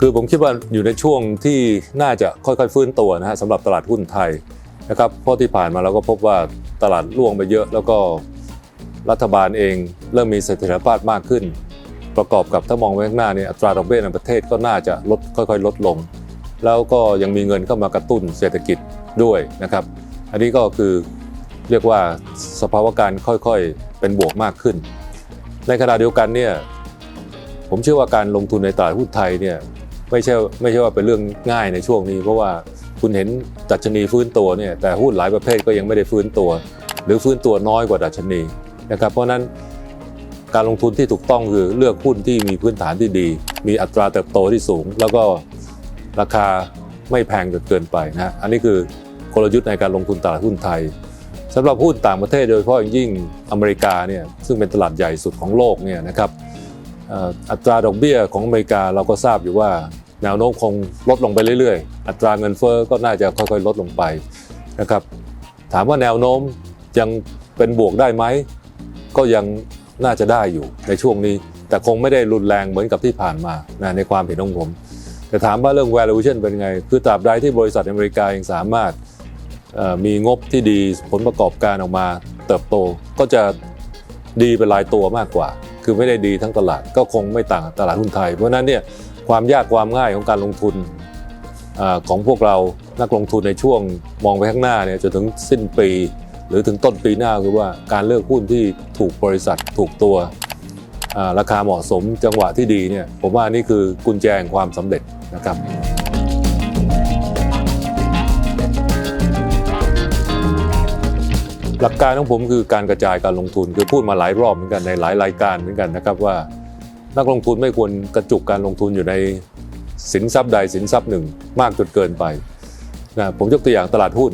คือผมคิดว่าอยู่ในช่วงที่น่าจะค่อยๆฟื้นตัวนะฮะสำหรับตลาดหุ้นไทยนะครับเพราะที่ผ่านมาเราก็พบว่าตลาดร่วงไปเยอะ แล้วก็รัฐบาลเองเริ่มมีเสถียรภาพมากขึ้น ประกอบกับถ้ามองไปข้างหน้าเนี่ยอัตราดอกเบี้ยในประเทศก็น่าจะลดค่อยๆ ลดลง แล้วก็ยังมีเงินเข้ามากระตุ้นเศรษฐกิจด้วยนะครับ อันนี้ก็คือเรียกว่าสภาวะการค่อยๆเป็นบวกมากขึ้น ในขณะเดียวกันเนี่ยผมเชื่อว่าการลงทุนในตลาดหุ้นไทยเนี่ย ไม่ใช่ไม่ใช่ว่าเป็นเรื่องง่ายในช่วงนี้ เพราะว่าคุณเห็นดัชนีฟื้นตัวเนี่ยแต่หุ้นหลายประเภทก็ยังไม่ได้ฟื้นตัว หรือฟื้นตัวน้อยกว่าดัชนีนะครับเพราะนั้นการลงทุนที่ถูกต้องคือเลือกหุ้นที่มีพื้นฐานที่ดี มีอัตราเติบโตที่สูง แล้วก็ราคาไม่แพงจนเกินไปนะอันนี้คือกลยุทธ์ในการลงทุนตลาดหุ้นไทยสำหรับหุ้นต่างประเทศโดยเฉพาะอย่างยิ่งอเมริกาเนี่ยซึ่งเป็นตลาดใหญ่สุดของโลกเนี่ยนะครับ อัตราดอกเบี้ยของอเมริกาเราก็ทราบอยู่ว่าแนวโน้มคงลดลงไปเรื่อยๆ อัตราเงินเฟ้อก็น่าจะค่อยๆ ลดลงไปนะครับ ถามว่าแนวโน้มยังเป็นบวกได้ไหม ก็ยังน่าจะได้อยู่ในช่วงนี้ แต่คงไม่ได้รุนแรงเหมือนกับที่ผ่านมานะในความเห็นของผม แต่ถามว่าเรื่อง valuation เป็นไง คือตราบใดที่บริษัทอเมริกายังสามารถมีงบที่ดีผลประกอบการออกมา เติบโตก็จะดีเป็นรายตัวมากกว่า คือไม่ได้ดีทั้งตลาดก็คงไม่ต่างตลาดหุ้นไทย เพราะฉะนั้นเนี่ยความยากความง่ายของการลงทุนอของพวกเรานักลงทุนในช่วงมองไปข้างหน้าเนี่ยจนถึงสิ้นปี หรือถึงต้นปีหน้าคือว่าการเลือกหุ้นที่ถูกบริษัทถูกตัวราคาเหมาะสมจังหวะที่ดีเนี่ยผมว่านี่คือกุญแจแห่งความสำเร็จนะครับ หลักการของผมคือการกระจายการลงทุนคือพูดมาหลายรอบเหมือนกันในหลายรายการเหมือนกันนะครับว่า นักลงทุนไม่ควรกระจุกการลงทุนอยู่ในสินทรัพย์ใดสินทรัพย์หนึ่ง มากจนเกินไปนะผมยกตัวอย่างตลาดหุ้น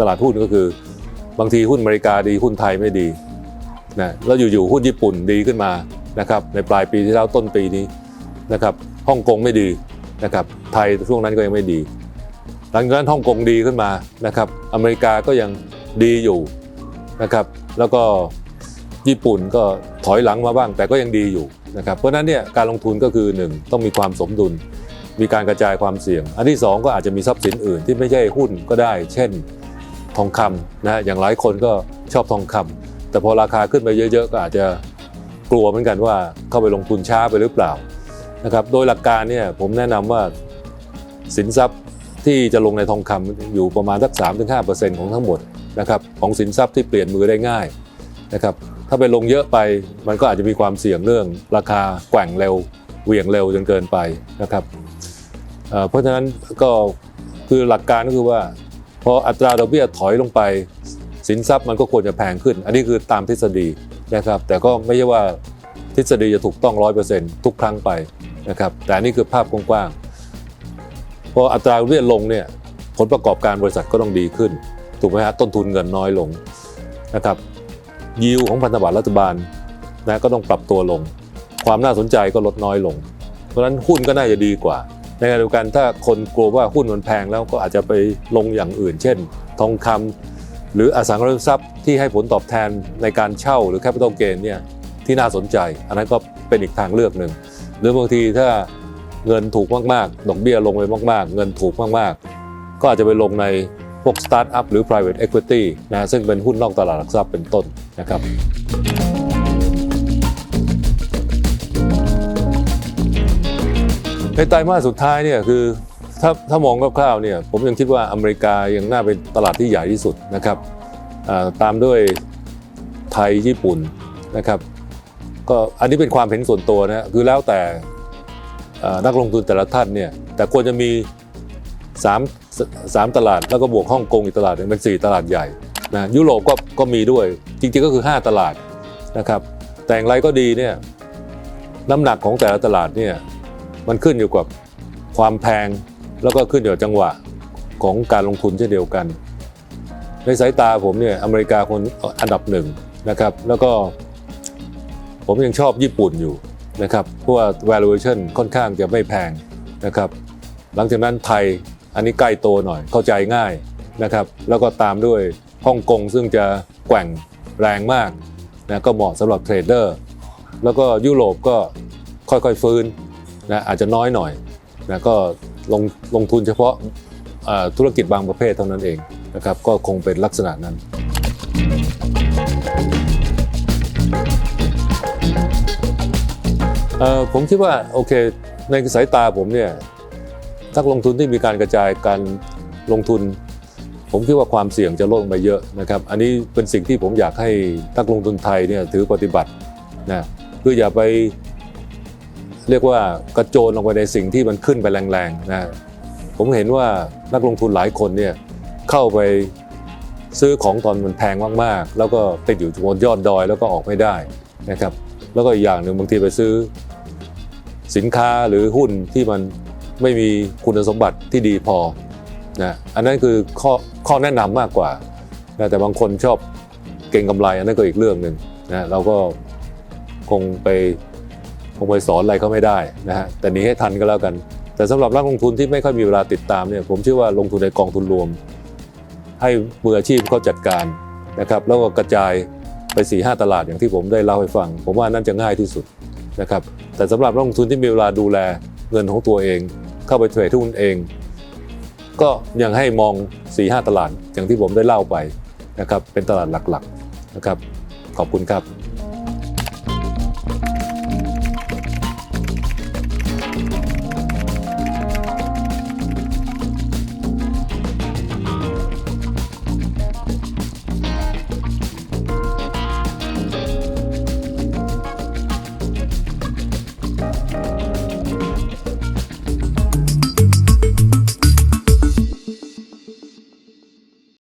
ตลาดหุ้นก็คือบางทีหุ้นอเมริกาดีหุ้นไทยไม่ดีนะแล้วอยู่ๆหุ้นญี่ปุ่นดีขึ้นมานะครับในปลายปีที่แล้วต้นปีนี้นะครับฮ่องกงไม่ดีนะครับไทยช่วงนั้นก็ยังไม่ดี หลังจากนั้นฮ่องกงดีขึ้นมานะครับอเมริกาก็ยังดีอยู่ นะครับ แล้วก็ญี่ปุ่นก็ถอยหลังมาบ้าง แต่ก็ยังดีอยู่นะครับ เพราะนั้นเนี่ยการลงทุนก็คือ 1 ต้องมีความสมดุล มีการกระจายความเสี่ยง อันที่ 2 ก็อาจจะมีทรัพย์สินอื่นที่ไม่ใช่หุ้นก็ได้ เช่นทองคำนะอย่างหลายคนก็ชอบทองคำแต่พอราคาขึ้นไปเยอะๆ ก็อาจจะกลัวเหมือนกันว่าเข้าไปลงทุนช้าไปหรือเปล่านะครับโดยหลักการเนี่ยผมแนะนำว่าสินทรัพย์ที่จะลงในทองคำอยู่ประมาณสัก 3-5%ของทั้งหมด นะครับของสินทรัพย์ที่เปลี่ยนมือได้ง่ายนะครับถ้าไปลงเยอะไปมันก็อาจจะมีความเสี่ยงเรื่องราคาแกว่งเร็วเหวี่ยงเร็วจนเกินไปนะครับเพราะฉะนั้นก็คือหลักการก็คือว่าพออัตราดอกเบี้ยถอยลงไป สินทรัพย์มันก็ควรจะแพงขึ้น อันนี้คือตามทฤษฎีนะครับ แต่ก็ไม่ใช่ว่าทฤษฎีจะถูกต้องร้อยเปอร์เซ็นต์ทุกครั้งไปนะครับแต่นนี้คือภาพกว้างๆพออัตราดอกเบี้ยลงเนี่ยผลประกอบการบริษัทก็ต้องดีขึ้น ถูกไหมฮะต้นทุนเงินน้อยลงนะครับยิวของพันธบัตรรัฐบาลนะก็ต้องปรับตัวลง ความน่าสนใจก็ลดน้อยลง เพราะฉะนั้นหุ้นก็น่าจะดีกว่า ในขณะเดียวกันถ้าคนกลัวว่าหุ้นมันแพงแล้วก็อาจจะไปลงอย่างอื่น เช่น ทองคำหรืออสังหาริมทรัพย์ที่ให้ผลตอบแทนในการเช่าหรือ capital gain เนี่ยที่น่าสนใจ อันนั้นก็เป็นอีกทางเลือกหนึ่งหรือบางทีถ้าเงินถูกมากๆ ดอกเบี้ยลงไปมากๆ เงินถูกมากๆ ก็อาจจะไปลงใน พวก start up หรือ private equity นะซึ่งเป็นหุ้นนอกตลาดหลักทรัพย์เป็นต้นนะครับในไตรมาสสุดท้ายเนี่ยคือถ้าถ้ามองคร่าวๆเนี่ยผมยังคิดว่าอเมริกายังน่าเป็นตลาดที่ใหญ่ที่สุดนะครับตามด้วยไทยญี่ปุ่นนะครับก็อันนี้เป็นความเห็นส่วนตัวนะคือแล้วแต่นักลงทุนแต่ละท่านเนี่ยแต่ควรจะมี 3ามสามตลาดแล้วก็บวกฮ่องกงอีกตลาดหนึ่งเป็น 4 ตลาดใหญ่นะยุโรปก็ก็มีด้วยจริงๆก็คือ 5 ตลาดนะครับแต่อย่างไรก็ดีเนี่ยน้ำหนักของแต่ละตลาดเนี่ยมันขึ้นอยู่กับความแพงแล้วก็ขึ้นอยู่กับจังหวะของการลงทุนเช่นเดียวกัน ในสายตาผมเนี่ยอเมริกาคนอันดับหนึ่งนะครับแล้วก็ผมยังชอบญี่ปุ่นอยู่นะครับเพราะว่า valuation ค่อนข้างจะไม่แพงนะครับหลังจากนั้นไทย อันนี้ใกล้โตหน่อยเข้าใจง่ายนะครับแล้วก็ตามด้วยฮ่องกงซึ่งจะแกว่งแรงมากนะก็เหมาะสำหรับเทรดเดอร์แล้วก็ยุโรปก็ค่อยๆฟื้นนะอาจจะน้อยหน่อยนะก็ลงลงทุนเฉพาะธุรกิจบางประเภทเท่านั้นเองนะครับก็คงเป็นลักษณะนั้นผมคิดว่าโอเคในสายตาผมเนี่ย นักลงทุนที่มีการกระจายการลงทุน ผมคิดว่าความเสี่ยงจะลดไปเยอะนะครับ อันนี้เป็นสิ่งที่ผมอยากให้นักลงทุนไทยเนี่ยถือปฏิบัตินะคืออย่าไปเรียกว่ากระโจนลงไปในสิ่งที่มันขึ้นไปแรงๆนะผมเห็นว่านักลงทุนหลายคนเนี่ยเข้าไปซื้อของตอนมันแพงมากๆ แล้วก็ติดอยู่บนยอดดอยแล้วก็ออกไม่ได้นะครับ แล้วก็อีกอย่างหนึ่งบางทีไปซื้อสินค้าหรือหุ้นที่มัน ไม่มีคุณสมบัติที่ดีพอนะอันนั้นคือข้อข้อแนะนำมากกว่านะแต่บางคนชอบเก่งกำไรอันนั้นก็อีกเรื่องหนึ่งนะเราก็คงไปคงไปสอนอะไรเขาไม่ได้นะฮะแต่หนี้ให้ทันก็แล้วกัน แต่สำหรับนักลงทุนที่ไม่ค่อยมีเวลาติดตามเนี่ยผมเชื่อว่าลงทุนในกองทุนรวม ให้มืออาชีพเขาจัดการนะครับแล้วก็กระจายไป4ีหตลาดอย่างที่ผมได้เล่าให้ฟัง ผมว่านั่นจะง่ายที่สุดนะครับแต่สำหรับนักลงทุนที่มีเวลาดูแลเงินของตัวเอง เข้าไปเทรดทุนเอง ก็ยังให้มอง 4-5 ตลาดอย่างที่ผมได้เล่าไปนะครับเป็นตลาดหลักๆนะครับขอบคุณครับ